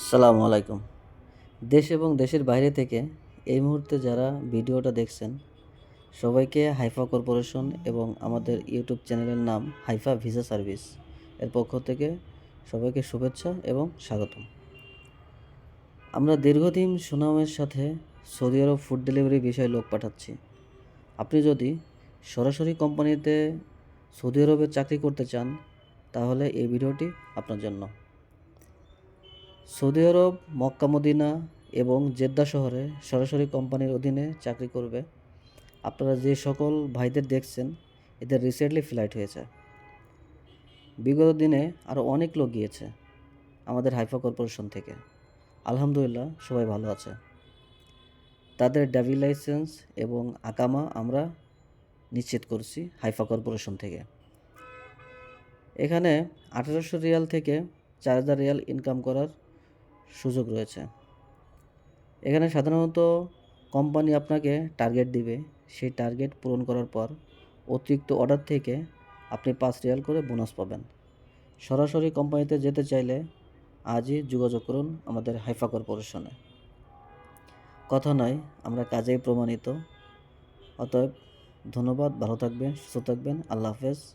আসসালামু আলাইকুম। দেশ এবং দেশের বাইরে থেকে এই মুহূর্তে যারা ভিডিওটা দেখছেন, সবাইকে হাইফা কর্পোরেশন এবং আমাদের ইউটিউব চ্যানেলের নাম হাইফা ভিসা সার্ভিস এর পক্ষ থেকে সবাইকে শুভেচ্ছা এবং স্বাগতম। আমরা দীর্ঘদিন সুনামের সাথে সৌদি আরব ফুড ডেলিভারি বিষয়ে লোক পাঠাচ্ছি। আপনি যদি সরাসরি কোম্পানিতে সৌদি আরবে চাকরি করতে চান, তাহলে এই ভিডিওটি আপনার জন্য। সৌদি আরব, মক্কা, মদিনা এবং জেদ্দা শহরে সরাসরি কোম্পানির অধীনে চাকরি করবে। আপনারা যে সকল ভাইদের দেখছেন, এদের রিসেন্টলি ফ্লাইট হয়েছে। বিগত দিনে আরও অনেক লোক গিয়েছে আমাদের হাইফা কর্পোরেশন থেকে। আলহামদুলিল্লাহ, সবাই ভালো আছে। তাদের ড্রাইভিং লাইসেন্স এবং আকামা আমরা নিশ্চিত করছি হাইফা কর্পোরেশন থেকে। এখানে আঠারোশো রিয়াল থেকে চার হাজার রিয়াল ইনকাম করার সুযোগ রয়েছে। এখানে সাধারণত কোম্পানি আপনাকে টার্গেট দিবে। সেই টার্গেট পূরণ করার পর অতিরিক্ত অর্ডার থেকে আপনি পাঁচ রিয়াল করে বোনাস পাবেন। সরাসরি কোম্পানিতে যেতে চাইলে আজই যোগাযোগ করুন আমাদের হাইফা কর্পোরেশনে। কথা নয়, আমরা কাজেই প্রমাণিত। অতএব ধন্যবাদ, ভালো থাকবেন, সুস্থ থাকবেন, আল্লাহ হাফেজ।